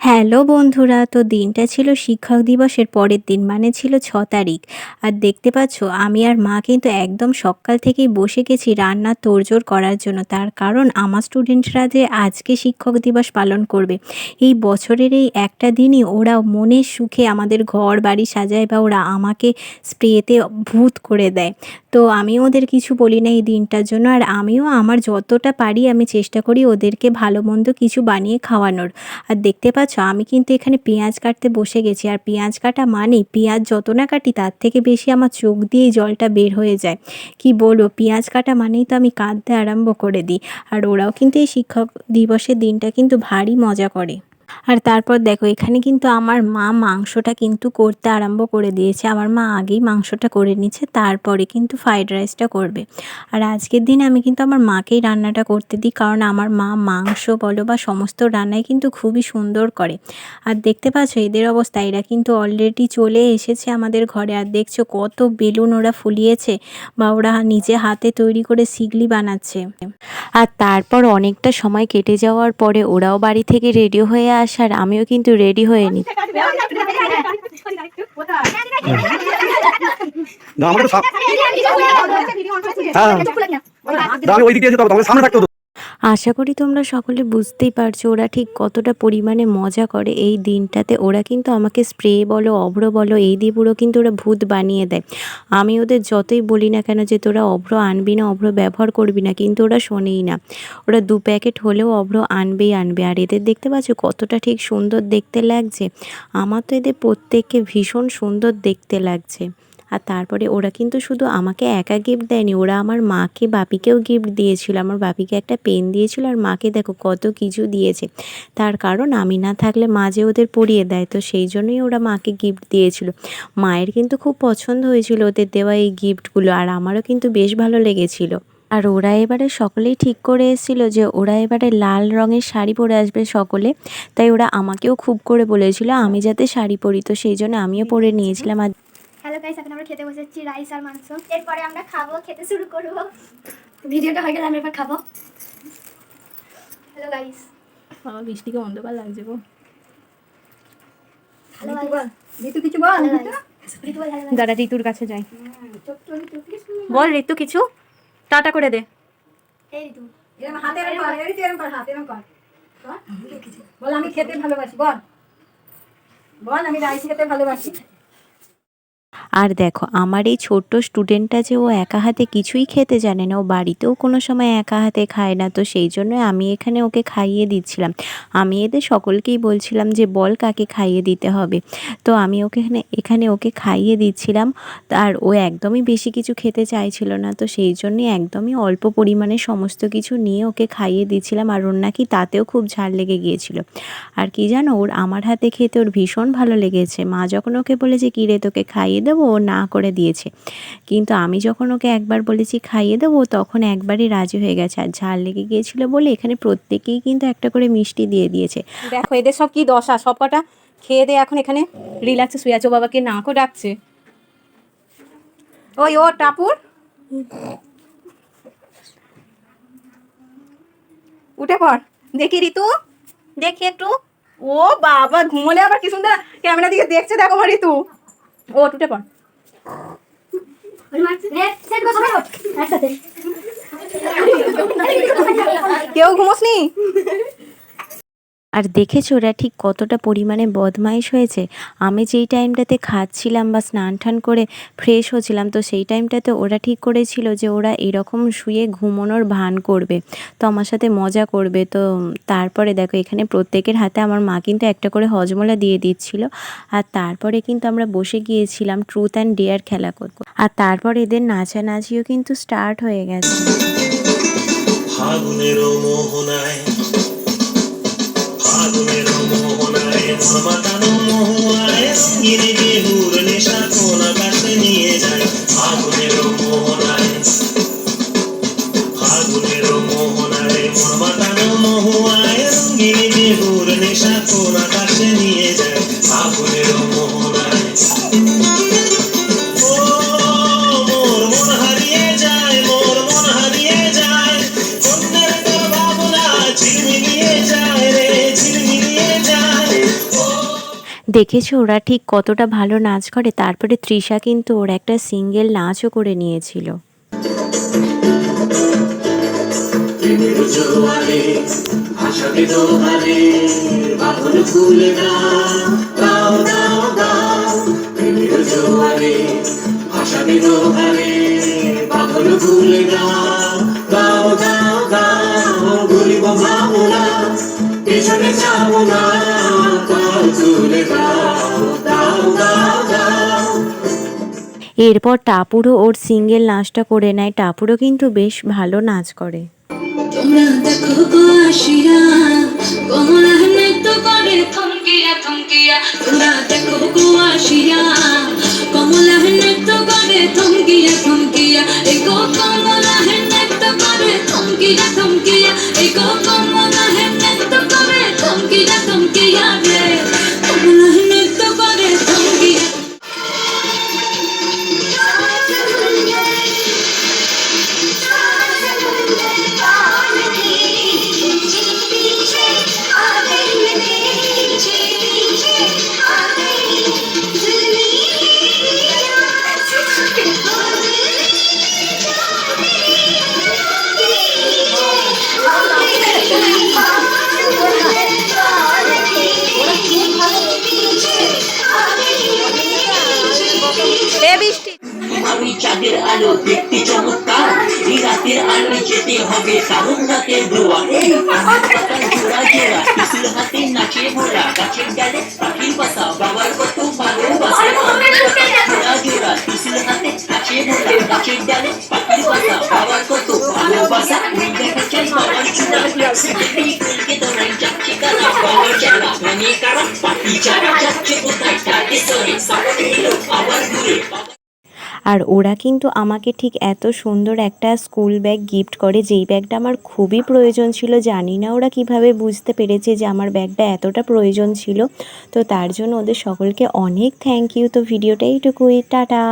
Hello বন্ধুরা, তো দিনটা ছিল শিক্ষক দিবসের পরের দিন মানে ছিল ছ তারিখ। আর দেখতে পাচ্ছ, আমি আর মা কিন্তু একদম সকাল থেকেই বসে গেছি রান্নার তোড়জোড় করার জন্য। তার কারণ আমার স্টুডেন্টরা যে আজকে শিক্ষক দিবস পালন করবে, এই বছরের এই একটা দিনই ওরা মনের সুখে আমাদের ঘর বাড়ি সাজায় বা ওরা আমাকে স্প্রেতে ভূত করে দেয়। তো আমি ওদের কিছু বলি না এই দিনটার জন্য। আর আমিও আমার যতটা পারি আমি চেষ্টা করি ওদেরকে ভালো মন্দ কিছু বানিয়ে খাওয়ানোর। আর দেখতে পাচ্ছ, আমি কিন্তু এখানে পেঁয়াজ কাটতে বসে গেছি। আর পেঁয়াজ কাটা মানেই পেঁয়াজ যত না কাটি তার থেকে বেশি আমার চোখ দিয়েই জলটা বের হয়ে যায়। কি বলব, পেঁয়াজ কাটা মানেই তো আমি কাঁদতে আরম্ভ করে দিই। আর ওরাও কিন্তু এই শিক্ষক দিবসের দিনটা কিন্তু ভারী মজা করে। আর তারপর দেখো, এখানে কিন্তু আমার মা মাংসটা কিন্তু করতে আরম্ভ করে দিয়েছে। আমার মা আগেই মাংসটা করে নিচ্ছে তারপরে কিন্তু ফ্রাইড রাইসটা করবে। আর আজকের দিনে আমি কিন্তু আমার মাকেই রান্নাটা করতে দিই, কারণ আমার মা মাংস বলো বা সমস্ত রান্নাই কিন্তু খুবই সুন্দর করে। আর দেখতে পাচ্ছ, এদের অবস্থা, এরা কিন্তু অলরেডি চলে এসেছে আমাদের ঘরে। আর দেখছ, কত বেলুন ওরা ফুলিয়েছে বা ওরা নিজে হাতে তৈরি করে সিগলি বানাচ্ছে। আর তারপর অনেকটা সময় কেটে যাওয়ার পরে ওরাও বাড়ি থেকে রেডি হয়ে আসার আমিও কিন্তু রেডি হয়ে নি। সাম- হ্যাঁ এসে তোমাকে সামনে থাকতে আশা করি তোমরা সকলে বুঝতেই পারছ, ওরা ঠিক কতটা পরিমাণে মজা করে এই দিনটাতে। ওরা কিন্তু আমাকে স্প্রে বলো, অভ্র বলো, এই দিয়ে পুরো কিন্তু ওরা ভূত বানিয়ে দেয়। আমি ওদের যতই বলি না কেন যে, তোরা অভ্র আনবি না, অভ্র ব্যবহার করবি না, কিন্তু ওরা শোনেই না। ওরা দু প্যাকেট হলেও অভ্র আনবেই আনবে। আর এদের দেখতে পাচ্ছ কতটা ঠিক সুন্দর দেখতে লাগছে? আমার তো এদের প্রত্যেককে ভীষণ সুন্দর দেখতে লাগছে। আর তারপরে ওরা কিন্তু শুধু আমাকে একা গিফট দেয়নি, ওরা আমার মাকে, বাপিকেও গিফট দিয়েছিল। আমার বাপিকে একটা পেন দিয়েছিল আর মাকে দেখো কত কিছু দিয়েছে। তার কারণ আমি না থাকলে মা যে ওদের পরিয়ে দেয়, তো সেই জন্যই ওরা মাকে গিফট দিয়েছিল। মায়ের কিন্তু খুব পছন্দ হয়েছিল ওদের দেওয়া এই গিফটগুলো আর আমারও কিন্তু বেশ ভালো লেগেছিল। আর ওরা এবারে সকলেই ঠিক করে এসেছিল যে ওরা এবারে লাল রঙের শাড়ি পরে আসবে সকলে। তাই ওরা আমাকেও খুব করে বলেছিল, আমি যাতে শাড়ি পরি। তো সেই জন্য আমিও পরে নিয়েছিলাম। আর হ্যালো গাইস এখন আমরা খেতে বসেছি রাইস আর মাংস। এরপরে আমরা খাব খেতে শুরু করব। ভিডিওটা হয়ে গেলে আমরা এবার খাব। হ্যালো গাইস বাবা বৃষ্টিকে অন্ধকার লাগছে গো। হ্যালো গাইস ঋতু কিছু বল দাদা ঋতুর কাছে যাই বল ঋতু কিছু? টাটা করে দে। বল আমি খেতে ভালোবাসি বল। বল আমি রাইস খেতে ভালোবাসি। আর দেখো, আমার এই ছোট্ট স্টুডেন্টটা যে ও একা হাতে কিছুই খেতে জানে না, ও বাড়িতেও কোনো সময় একা হাতে খায় না, তো সেই জন্য আমি এখানে ওকে খাইয়ে দিচ্ছিলাম। আমি এদের সকলকেই বলছিলাম যে, বল কাকে খাইয়ে দিতে হবে? তো আমি ওকে এখানে এখানে ওকে খাইয়ে দিচ্ছিলাম। আর ও একদমই বেশি কিছু খেতে চাইছিল না, তো সেই জন্যই একদমই অল্প পরিমাণে সমস্ত কিছু নিয়ে ওকে খাইয়ে দিচ্ছিলাম। আর ওর নাকি তাতেও খুব ঝাল লেগে গিয়েছিল। আর কি জানো, ওর আমার হাতে খেতে ওর ভীষণ ভালো লেগেছে। মা যখন ওকে বলেছে কী রে, তোকে খাইয়ে দেবো? ও না করে দিয়েছে। কিন্তু আমি যখন ওকে একবার বলেছি খাইয়ে দেবো, তখন একবারই রাজি হয়ে গেছে। আর ঝাল লেগে গিয়েছিল বলে এখানে প্রত্যেকেই কিন্তু একটা করে মিষ্টি দিয়ে দিয়েছে। দেখো, এদের সব কি দশা? সব কটা খেয়ে দে এখন এখানে। রিল্যাক্সে শুয়ে আছো, বাবাকে নাকও ডাকছে। ওই, ও, টাপুর। উঠে পড়। দেখি ঋতু। দেখি একটু। ও, বাবা, ঘুমোলে আবার কি সুন্দর। ক্যামেরা দিকে দেখছে, দেখো ঋতু। ও উঠে পড়। কেউ ঘুমোসনি? আর দেখেছ ওরা ঠিক কতটা পরিমাণে বদমাইশ হয়েছে? আমি যেই টাইমটাতে খাচ্ছিলাম বা স্নান টান করে ফ্রেশ হচ্ছিলাম, তো সেই টাইমটাতে ওরা ঠিক করেছিল যে ওরা এরকম শুয়ে ঘুমোনোর ভান করবে। তো আমার সাথে মজা করবে। তো তারপরে দেখো, এখানে প্রত্যেকের হাতে আমার মা কিন্তু একটা করে হজমলা দিয়ে দিচ্ছিল। আর তারপরে কিন্তু আমরা বসে গিয়েছিলাম ট্রুথ অ্যান্ড ডেয়ার খেলা করতে। আর তারপর এদের নাচানাচিও কিন্তু স্টার্ট হয়ে গেছে। ফাগুনের মোহনায় মন মাতানো মহুয়ায় রঙিন বেহুর নেশা কোন দেখেছ ওরা ঠিক কতটা ভালো নাচ করে? তারপরে তৃষা কিন্তু ওর একটা সিঙ্গেল নাচও করে নিয়েছিল। জোয়ারে ভাসাবে দোহারে বাঁধন এরপর টাপুরও ওর সিঙ্গেল নাচটা করে নেয়। টাপুরও কিন্তু বেশ ভালো নাচ করে। তোমরা দেখো হবে কারণ রাতের দোয়া এই পাতার জোড়া জোড়া পিসুল হাতে নাচে ভোলা গাছের ডালে পাখির পাতা বাবার কত ভালোবাসা জোড়া জোড়া পিসুল হাতে নাচে ভোলা গাছের ডালে পাখির পাতা বাবার কত ভালোবাসা ওই দেখা চাই বাবার চূড়া দেখেই কলকে দোনাই যাচ্ছে কারা বাবার চারা মানে কারণ পাখি চারা যাচ্ছে আর ওরা কিন্তু আমাকে ঠিক এত সুন্দর একটা স্কুল ব্যাগ গিফট করে, যেই ব্যাগটা আমার খুবই প্রয়োজন ছিল। জানি না ওরা কীভাবে বুঝতে পেরেছে যে আমার ব্যাগটা এতটা প্রয়োজন ছিল। তো তার জন্য ওদের সকলকে অনেক থ্যাংক ইউ তো ভিডিওটা এইটুকুই। টাটা!